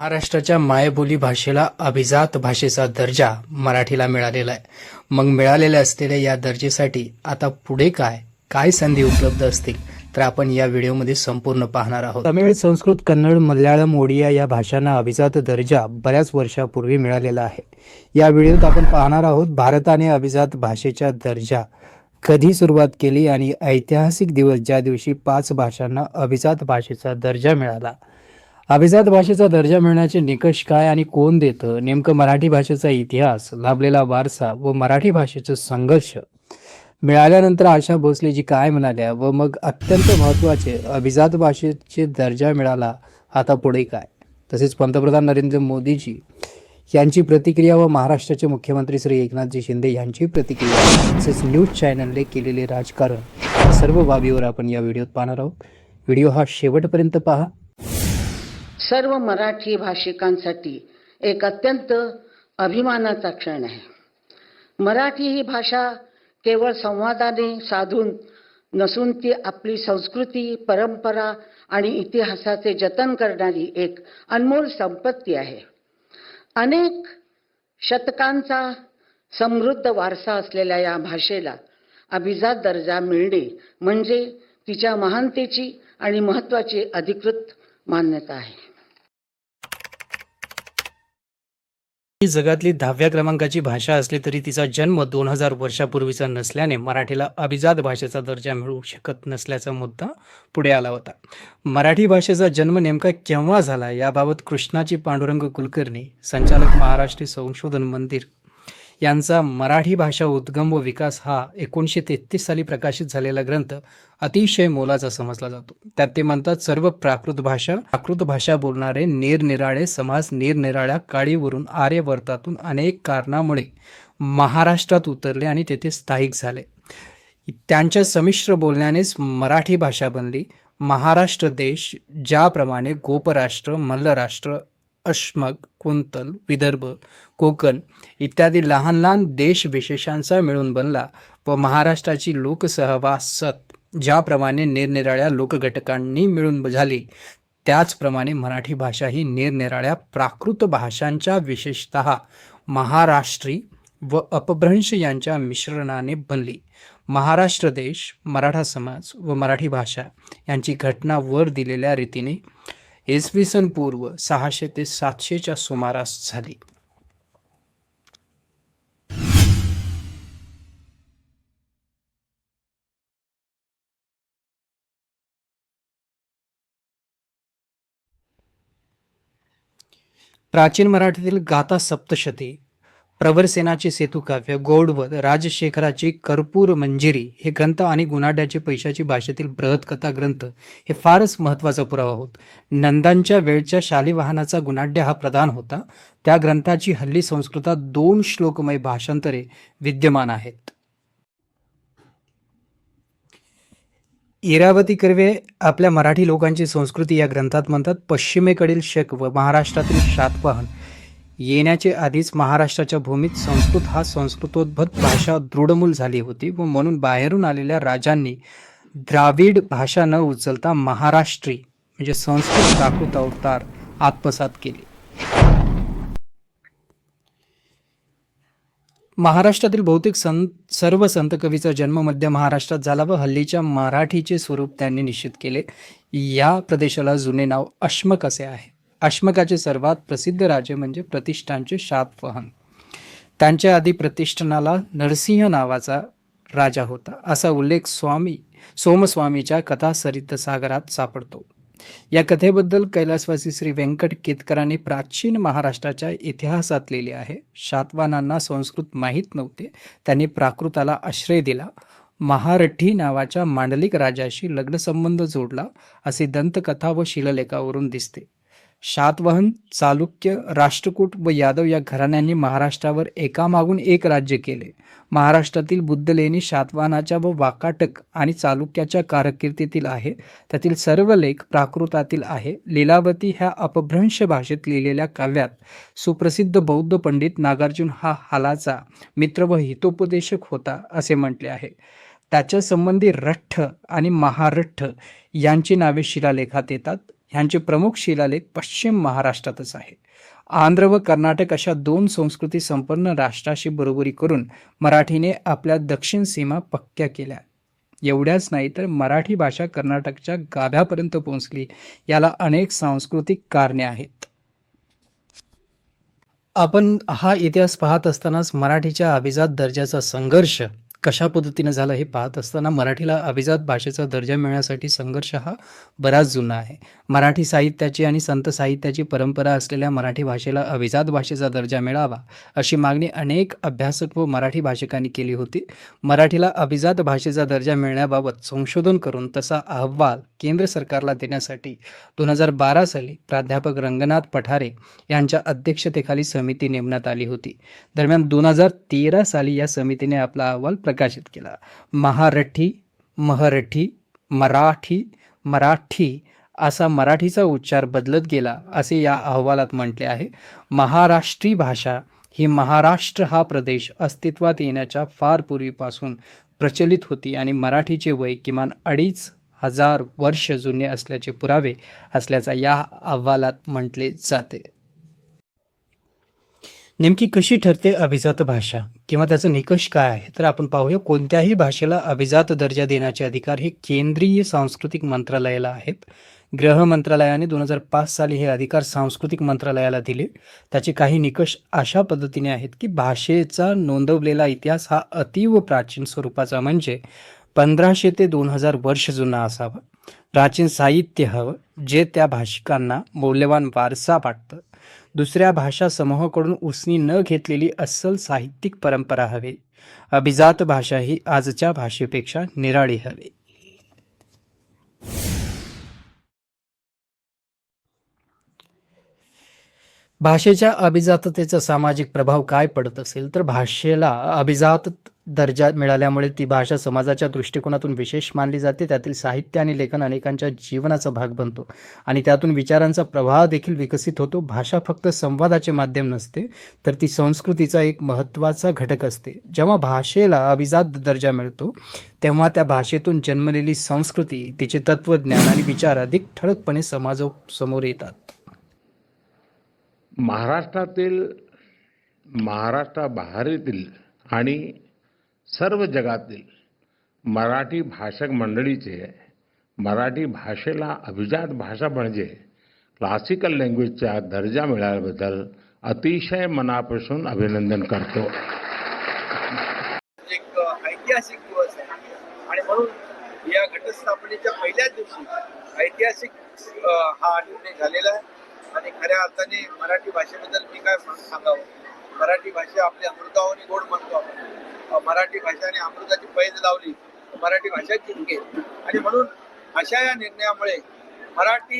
महाराष्ट्राच्या मायबोली भाषेला अभिजात भाषेचा दर्जा मराठीला मिळालेला आहे. मग मिळालेल्या असलेल्या या दर्जेसाठी आता पुढे काय काय संधी उपलब्ध असतील तर आपण या व्हिडिओमध्ये संपूर्ण पाहणार आहोत. तमिळ संस्कृत कन्नड मल्याळम ओडिया या भाषांना अभिजात दर्जा बऱ्याच वर्षापूर्वी मिळालेला आहे. या व्हिडिओत आपण पाहणार आहोत भारताने अभिजात भाषेचा दर्जा कधी सुरुवात केली आणि ऐतिहासिक दिवस ज्या दिवशी पाच भाषांना अभिजात भाषेचा दर्जा मिळाला. अभिजात भाषेचा दर्जा मिळण्याचे निकष काय आणि कोण देतं? नेमकं मराठी भाषेचा इतिहास लाभलेला वारसा व मराठी भाषेचं संघर्ष. मिळाल्यानंतर आशा भोसलेजी काय म्हणाल्या व मग अत्यंत महत्त्वाचे अभिजात भाषेचे दर्जा मिळाला आता पुढे काय? तसेच पंतप्रधान नरेंद्र मोदीजी यांची प्रतिक्रिया व महाराष्ट्राचे मुख्यमंत्री श्री एकनाथजी शिंदे यांची प्रतिक्रिया. तसेच न्यूज चॅनलने केलेले राजकारण. या सर्व बाबीवर आपण या व्हिडिओत पाहणार आहोत. व्हिडिओ हा शेवटपर्यंत पहा. सर्व मराठी भाषिकांसाठी एक अत्यंत अभिमानाचा क्षण आहे. मराठी ही भाषा केवळ संवादाने साधून नसून ती आपली संस्कृती परंपरा आणि इतिहासाचे जतन करणारी एक अनमोल संपत्ती आहे. अनेक शतकांचा समृद्ध वारसा असलेल्या या भाषेला अभिजात दर्जा मिळणे म्हणजे तिच्या महानतेची आणि महत्त्वाची अधिकृत मान्यता आहे. ही जगातली दहाव्या क्रमांकाची भाषा असली तरी तिचा जन्म दोन हजार वर्षापूर्वीचा नसल्याने मराठीला अभिजात भाषेचा दर्जा मिळू शकत नसल्याचा मुद्दा पुढे आला होता. मराठी भाषेचा जन्म नेमका केव्हा झाला याबाबत कृष्णाची पांडुरंग कुलकर्णी संचालक महाराष्ट्र संशोधन मंदिर यांचा मराठी भाषा उद्गम व विकास हा एकोणीसशे तेहतीस साली प्रकाशित झालेला ग्रंथ अतिशय मोलाचा समजला जातो. त्यात ते म्हणतात सर्व प्राकृत भाषा प्राकृत भाषा बोलणारे निरनिराळे समाज निरनिराळ्या काळीवरून आर्यवर्तातून अनेक कारणामुळे महाराष्ट्रात उतरले आणि तेथे स्थायिक झाले. त्यांच्या संमिश्र बोलण्यानेच मराठी भाषा बनली. महाराष्ट्र देश ज्याप्रमाणे गोपराष्ट्र मल्लराष्ट्र अश्मक कुंतल विदर्भ कोकण इत्यादी लहान लहान देश विशेषांचा मिळून बनला व महाराष्ट्राची लोकसहवासत ज्याप्रमाणे निरनिराळ्या लोकघटकांनी मिळून झाली त्याचप्रमाणे मराठी भाषा ही निरनिराळ्या प्राकृत भाषांच्या विशेषत महाराष्ट्री व अपभ्रंश यांच्या मिश्रणाने बनली. महाराष्ट्र देश मराठा समाज व मराठी भाषा यांची घटना वर दिलेल्या रीतीने इसवी सन पूर्व सहाशे ते सातशेच्या सुमारास झाली. प्राचीन मराठीतील गाथा सप्तशती प्रवरसेनाचे सेतुकाव्य गौडवध राजशेखराची कर्पूर मंजिरी हे ग्रंथ आणि गुणाढ्याची पैशाची भाषेतील बृहत्कथा ग्रंथ हे फारच महत्त्वाचा पुरावा होत. नंदांच्या वेळच्या शालिवाहनाचा गुणाढ्य हा प्रधान होता. त्या ग्रंथाची हल्ली संस्कृतात दोन श्लोकमय भाषांतरे विद्यमान आहेत. इरावती कर्वे आपल्या मराठी लोकांची संस्कृती या ग्रंथात म्हणतात पश्चिमेकडील शक व महाराष्ट्रातील शातवाहन येण्याचे आधीच महाराष्ट्राच्या भूमीत संस्कृत हा संस्कृतोद्भत भाषा दृढमूल झाली होती व म्हणून बाहेरून आलेल्या राजांनी द्राविड भाषा न उचलता महाराष्ट्री म्हणजे संस्कृत प्राकृत अवतार आत्मसात केले. महाराष्ट्रातील बहुतेक संत सर्व संत कवीचा जन्म मध्य महाराष्ट्रात झाला व हल्लीच्या मराठीचे स्वरूप त्यांनी निश्चित केले. या प्रदेशाला जुने नाव अश्मक असे आहे. अश्मकाचे सर्वात प्रसिद्ध राजे म्हणजे प्रतिष्ठानचे शातवाहन त्यांच्या आधी प्रतिष्ठानाला नरसिंह नावाचा राजा होता. असा उल्लेख स्वामी सोमस्वामीच्या कथा सरित सागरात सापडतो. या कथेबद्दल कैलासवासी श्री व्यंकट केतकरांनी प्राचीन महाराष्ट्राच्या इतिहासात लिहिले आहे. शातवानांना संस्कृत माहीत नव्हते. त्यांनी प्राकृताला आश्रय दिला. महारठी नावाच्या मांडलिक राजाशी लग्नसंबंध जोडला. असे दंतकथा व शिललेखावरून दिसते. शातवाहन चालुक्य राष्ट्रकूट व यादव या घराण्यांनी महाराष्ट्रावर एकामागून एक राज्य केले. महाराष्ट्रातील बुद्धलेणी शातवाहनाच्या व वाकाटक आणि चालुक्याच्या कारकिर्दीतील आहे. त्यातील सर्व लेख प्राकृतातील आहे. लीलावती ह्या अपभ्रंश भाषेत लिहिलेल्या काव्यात सुप्रसिद्ध बौद्ध पंडित नागार्जुन हा हालाचा मित्र व हितोपदेशक होता असे म्हटले आहे. त्याच्या संबंधी रठ्ठ आणि महारठ्ठ यांची नावे शिलालेखात येतात. ह्यांचे प्रमुख शिलालेख पश्चिम महाराष्ट्रातच आहे. आंध्र व कर्नाटक अशा दोन संस्कृती संपन्न राष्ट्राशी बरोबरी करून मराठीने आपल्या दक्षिण सीमा पक्क्या केल्या. एवढ्याच नाही तर मराठी भाषा कर्नाटकच्या गाभ्यापर्यंत पोहोचली. याला अनेक सांस्कृतिक कारणे आहेत. आपण हा इतिहास पाहत असतानाच मराठीच्या अभिजात दर्जाचा संघर्ष कशा पद्धतीनं झालं हे पाहत असताना मराठीला अभिजात भाषेचा दर्जा मिळण्यासाठी संघर्ष हा बराच जुना आहे. मराठी साहित्याची आणि संत साहित्याची परंपरा असलेल्या मराठी भाषेला अभिजात भाषेचा दर्जा मिळावा अशी मागणी अनेक अभ्यासक व मराठी भाषिकांनी केली होती. मराठीला अभिजात भाषेचा दर्जा मिळण्याबाबत संशोधन करून तसा अहवाल केंद्र सरकारला देण्यासाठी दोन हजार बारा साली प्राध्यापक रंगनाथ पठारे यांच्या अध्यक्षतेखाली समिती नेमण्यात आली होती. दरम्यान दोन हजार तेरा साली या समितीने आपला अहवाल प्रकाशित केला. महारठी महरठी मराठी मराठी असा मराठीचा उच्चार बदलत गेला असे या अहवालात म्हटले आहे. महाराष्ट्री भाषा ही महाराष्ट्र हा प्रदेश अस्तित्वात येण्याच्या फार पूर्वीपासून प्रचलित होती आणि मराठीचे वय किमान अडीच हजार वर्ष जुने असल्याचे पुरावे असल्याचा या अहवालात म्हटले जाते. नेमकी कशी ठरते अभिजात भाषा किंवा त्याचा निकष काय आहे? तर आपण पाहूया कोणत्याही भाषेला अभिजात दर्जा देण्याचे अधिकार हे केंद्रीय सांस्कृतिक मंत्रालयाला आहेत. गृह मंत्रालयाने दोन हजार पाच साली हे अधिकार सांस्कृतिक मंत्रालयाला दिले. त्याचे काही निकष अशा पद्धतीने आहेत की भाषेचा नोंदवलेला इतिहास हा अतीव प्राचीन स्वरूपाचा म्हणजे पंधराशे ते दोन हजार वर्ष जुना असावा. प्राचीन साहित्य हवं जे त्या भाषिकांना मौल्यवान वारसा वाटतं. दुसऱ्या भाषा समूहाकडून उसनी न घेतलेली अस्सल साहित्यिक परंपरा हवी. अभिजात भाषा ही आजच्या भाषेपेक्षा निराळी हवी. भाषेच्या अभिजाततेचा सामाजिक प्रभाव काय पडत असेल तर भाषेला अभिजात दर्जा मिळाल्यामुळे ती भाषा समाजाच्या दृष्टिकोनातून विशेष मानली जाते. त्यातील साहित्य आणि लेखन अनेकांच्या जीवनाचा भाग बनतो आणि त्यातून विचारांचा प्रवाह देखील विकसित होतो. भाषा फक्त संवादाचे माध्यम नसते तर ती संस्कृतीचा एक महत्त्वाचा घटक असते. जेव्हा भाषेला अभिजात दर्जा मिळतो तेव्हा त्या भाषेतून जन्मलेली संस्कृती तिचे तत्त्वज्ञान आणि विचार अधिक ठळकपणे समाजासमोर येतात. महाराष्ट्रातील महाराष्ट्राबाहेरील आणि सर्व जगातील मराठी भाषक मंडळीचे मराठी भाषेला अभिजात भाषा म्हणजे क्लासिकल लँग्वेजचा दर्जा मिळाल्याबद्दल अतिशय मनापासून अभिनंदन करतो. एक ऐतिहासिक दिवस आहे. आणि म्हणून या घटस्थापनेच्या पहिल्याच दिवशी ऐतिहासिक हा निर्णय झालेला आहे. आणि खऱ्या अर्थाने मराठी भाषेबद्दल मी काय सांगावं? मराठी भाषा आपली अमृतावनी गोड म्हणतो आपण. मराठी भाषाने अमृताची पैज लावली. मराठी भाषा जिंकेल. आणि म्हणून अशा या निर्णयामुळे मराठी